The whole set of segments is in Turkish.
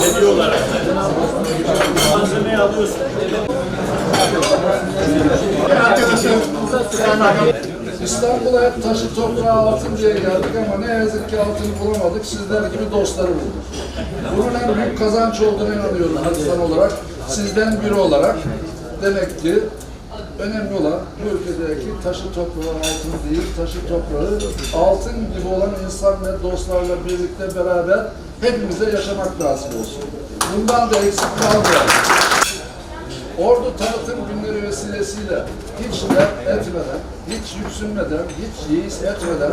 Hediye olarak. Malzemeyi alıyorsun. İstanbul'a hep taşı toprağı altın diye geldik ama ne yazık ki altını bulamadık. Sizler gibi dostları bulduk. Bunun en büyük kazanç olduğunu inanıyorum insan olarak. Sizden biri olarak. Demek ki önemli olan bu ülkedeki taşı toprağı altın değil, taşı toprağı altın gibi olan insan dostlarla birlikte beraber hepimize yaşamak nasip olsun. Bundan da eksik kalmayalım. Ordu tanıtım günleri vesilesiyle hiç dert etmeden, hiç yüksünmeden, hiç yeis etmeden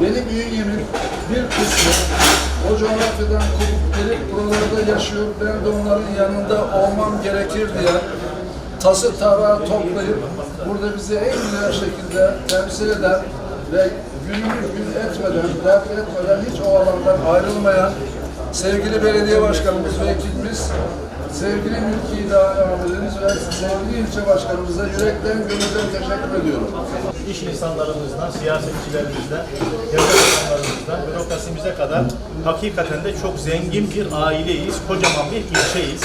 benim bünyemin bir kısmı o coğrafyadan kopup gelip buralarda yaşıyor, ben de onların yanında olmam gerekir diye tası tarağı toplayıp burada bizi en güzel şekilde temsil eden ve gününü gün etmeden, dert etmeden hiç o alandan ayrılmayan sevgili belediye başkanımız ve ekibimiz Sevgili mülki idare amirlerimiz ve sevgili ilçe başkanımıza yürekten gönülden teşekkür ediyorum. iş insanlarımızdan, siyasetçilerimizden, devlet insanlarımızdan, bürokrasimize kadar hakikaten de çok zengin bir aileyiz, kocaman bir ilçeyiz.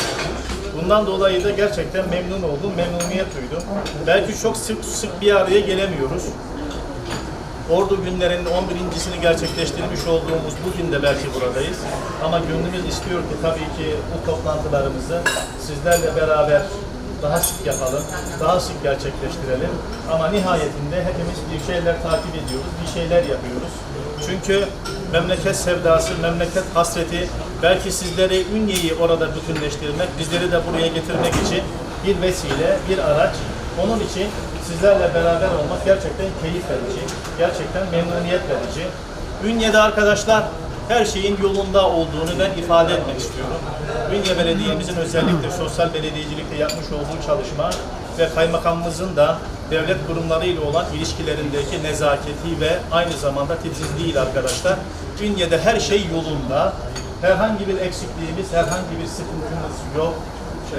Bundan dolayı da gerçekten memnun oldum, memnuniyet duydum. Belki çok sık sık bir araya gelemiyoruz. Ordu günlerinin 11.sini gerçekleştirmiş olduğumuz bugün de belki buradayız. Ama gönlümüz istiyor ki tabii ki bu toplantılarımızı sizlerle beraber daha sık yapalım, daha sık gerçekleştirelim. Ama nihayetinde hepimiz bir şeyler takip ediyoruz, bir şeyler yapıyoruz. Çünkü memleket sevdası, memleket hasreti, belki sizleri Ünye'yi orada bütünleştirmek, bizleri de buraya getirmek için bir vesile, bir araç. Onun için sizlerle beraber olmak gerçekten keyif verici, gerçekten memnuniyet verici. Ünye'de arkadaşlar her şeyin yolunda olduğunu ben ifade etmek istiyorum. Ünye Belediye'mizin özellikle sosyal belediyecilikte yapmış olduğu çalışma ve kaymakamımızın da devlet kurumlarıyla olan ilişkilerindeki nezaketi ve aynı zamanda titizliğiyle arkadaşlar Ünye'de her şey yolunda. Herhangi bir eksikliğimiz, herhangi bir sıkıntımız yok.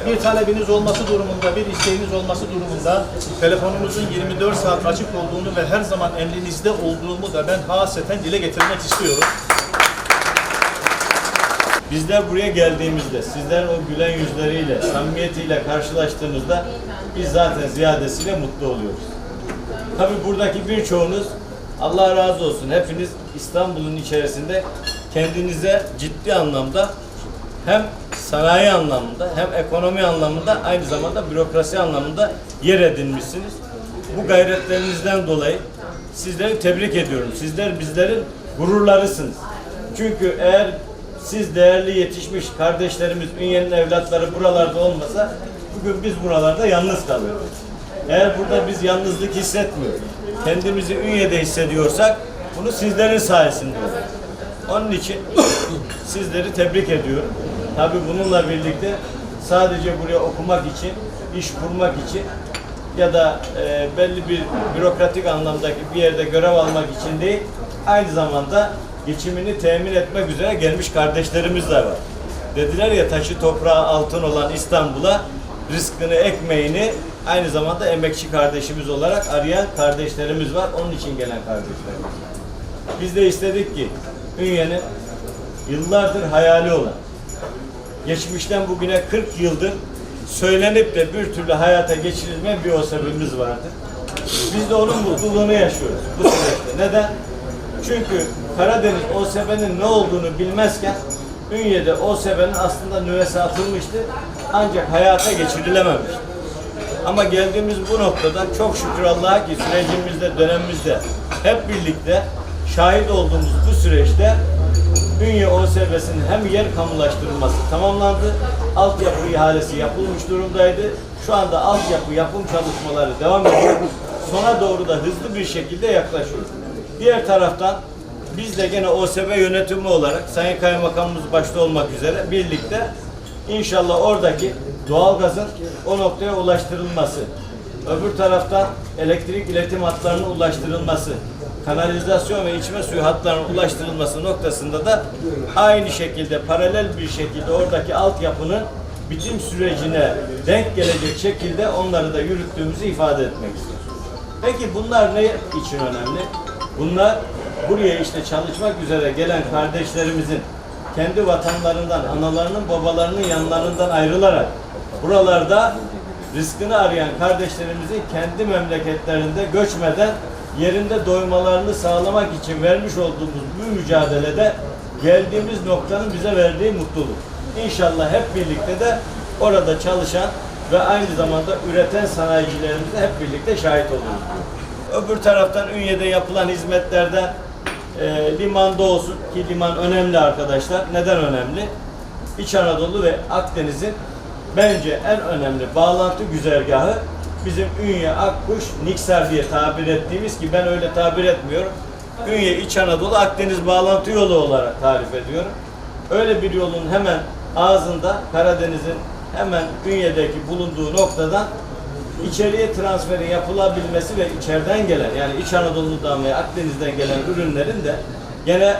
Bir talebiniz olması durumunda, bir isteğiniz olması durumunda telefonumuzun 24 saat açık olduğunu ve her zaman emrinizde olduğumu da ben haseten dile getirmek istiyorum. Bizler buraya geldiğimizde sizlerin o gülen yüzleriyle, samimiyetiyle karşılaştığınızda biz zaten ziyadesiyle mutlu oluyoruz. Tabii buradaki birçoğunuz Allah razı olsun hepiniz İstanbul'un içerisinde kendinize ciddi anlamda hem sanayi anlamında hem ekonomi anlamında aynı zamanda bürokrasi anlamında yer edinmişsiniz. Bu gayretlerinizden dolayı sizleri tebrik ediyorum. Sizler bizlerin gururlarısınız. Çünkü eğer siz değerli yetişmiş kardeşlerimiz, Ünye'nin evlatları buralarda olmasa bugün biz buralarda yalnız kalıyoruz. Eğer burada biz yalnızlık hissetmiyoruz, kendimizi Ünye'de hissediyorsak bunu sizlerin sayesinde oluyor. Onun için sizleri tebrik ediyorum. Tabii bununla birlikte sadece buraya okumak için, iş kurmak için ya da e, belli bir bürokratik anlamdaki bir yerde görev almak için değil, aynı zamanda geçimini temin etmek üzere gelmiş kardeşlerimiz de var. Dediler ya taşı toprağı altın olan İstanbul'a rızkını, ekmeğini aynı zamanda emekçi kardeşimiz olarak arayan kardeşlerimiz var. Onun için gelen kardeşlerimiz. Biz de istedik ki Ünye'nin yıllardır hayali olan, geçmişten bugüne 40 yıldır söylenip de bir türlü hayata geçirilmeyen bir OSB'miz vardı. Biz de onun mutluluğunu yaşıyoruz bu süreçte. Neden? Çünkü Karadeniz OSB'nin ne olduğunu bilmezken Ünye'de OSB'nin aslında nüvesi atılmıştı ancak hayata geçirilememişti. Ama geldiğimiz bu noktada çok şükür Allah'a ki sürecimizde, dönemimizde hep birlikte şahit olduğumuz bu süreçte Ünye OSB'sinin hem yer kamulaştırılması tamamlandı, altyapı ihalesi yapılmış durumdaydı. Şu anda altyapı yapım çalışmaları devam ediyor. Sona doğru da hızlı bir şekilde yaklaşıyoruz. Diğer taraftan biz de gene OSB yönetimi olarak Sayın Kaymakamımız başta olmak üzere birlikte inşallah oradaki doğalgazın o noktaya ulaştırılması, öbür taraftan elektrik iletim hatlarının ulaştırılması, kanalizasyon ve içme suyu hatlarının ulaştırılması noktasında da aynı şekilde paralel bir şekilde oradaki altyapının bitim sürecine denk gelecek şekilde onları da yürüttüğümüzü ifade etmek istiyorum. Peki bunlar ne için önemli? Bunlar buraya işte çalışmak üzere gelen kardeşlerimizin kendi vatanlarından, analarının, babalarının yanlarından ayrılarak buralarda rızkını arayan kardeşlerimizin kendi memleketlerinde göçmeden yerinde doymalarını sağlamak için vermiş olduğumuz bu mücadelede geldiğimiz noktanın bize verdiği mutluluk. İnşallah hep birlikte de orada çalışan ve aynı zamanda üreten sanayicilerimize hep birlikte şahit oluruz. Öbür taraftan Ünye'de yapılan hizmetlerden e, limanda olsun ki liman önemli arkadaşlar. Neden önemli? İç Anadolu ve Akdeniz'in bence en önemli bağlantı güzergahı bizim Ünye, Akkuş, Niksar diye tabir ettiğimiz ki ben öyle tabir etmiyorum. Ünye, İç Anadolu, Akdeniz bağlantı yolu olarak tarif ediyorum. Öyle bir yolun hemen ağzında Karadeniz'in hemen Ünye'deki bulunduğu noktadan içeriye transferi yapılabilmesi ve içeriden gelen yani İç Anadolu'dan ve Akdeniz'den gelen ürünlerin de gene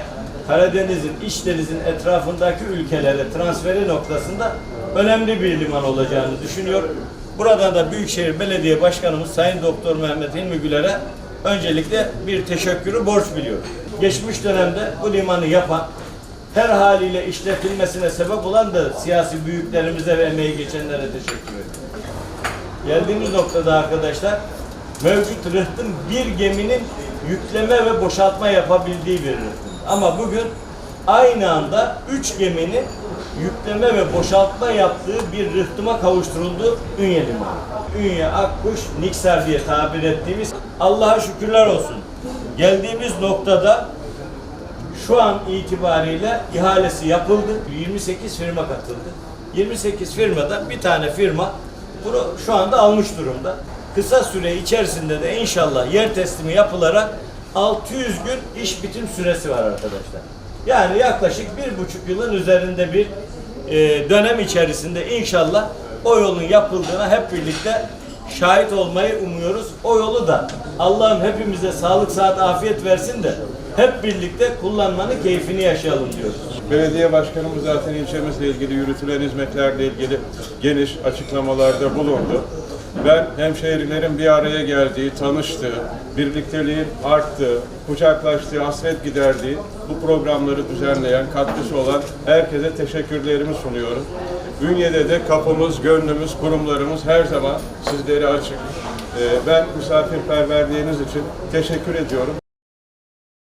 Karadeniz'in, İç Deniz'in etrafındaki ülkelere transferi noktasında önemli bir liman olacağını düşünüyorum. Buradan da Büyükşehir Belediye Başkanımız Sayın Doktor Mehmet Hilmi Güler'e öncelikle bir teşekkürü borç biliyorum. Geçmiş dönemde bu limanı yapan her haliyle işletilmesine sebep olan da siyasi büyüklerimize ve emeği geçenlere teşekkür ediyorum. Geldiğimiz noktada arkadaşlar mevcut rıhtım bir geminin yükleme ve boşaltma yapabildiği bir rıhtım. Ama bugün aynı anda üç geminin yükleme ve boşaltma yaptığı bir rıhtıma kavuşturuldu Ünye Limanı. Ünye, Akkuş, Niksar diye tabir ettiğimiz Allah'a şükürler olsun. Geldiğimiz noktada şu an itibariyle ihalesi yapıldı. 28 firma katıldı. 28 firmadan bir tane firma bunu şu anda almış durumda. Kısa süre içerisinde de inşallah yer teslimi yapılarak 600 gün iş bitim süresi var arkadaşlar. Yani yaklaşık bir buçuk yılın üzerinde bir e, dönem içerisinde inşallah o yolun yapıldığına hep birlikte şahit olmayı umuyoruz. O yolu da Allah'ım hepimize sağlık, saat, afiyet versin de hep birlikte kullanmanın keyfini yaşayalım diyoruz. Belediye başkanımız zaten ilçemizle ilgili yürütülen hizmetlerle ilgili geniş açıklamalarda bulundu. Ben hemşehrilerin bir araya geldiği, tanıştığı, birlikteliğin arttığı, kucaklaştığı, hasret giderdiği bu programları düzenleyen, katkısı olan herkese teşekkürlerimi sunuyorum. Ünye'de de kapımız, gönlümüz, kurumlarımız her zaman sizlere açık. Ee, Ben misafirperverliğiniz için teşekkür ediyorum.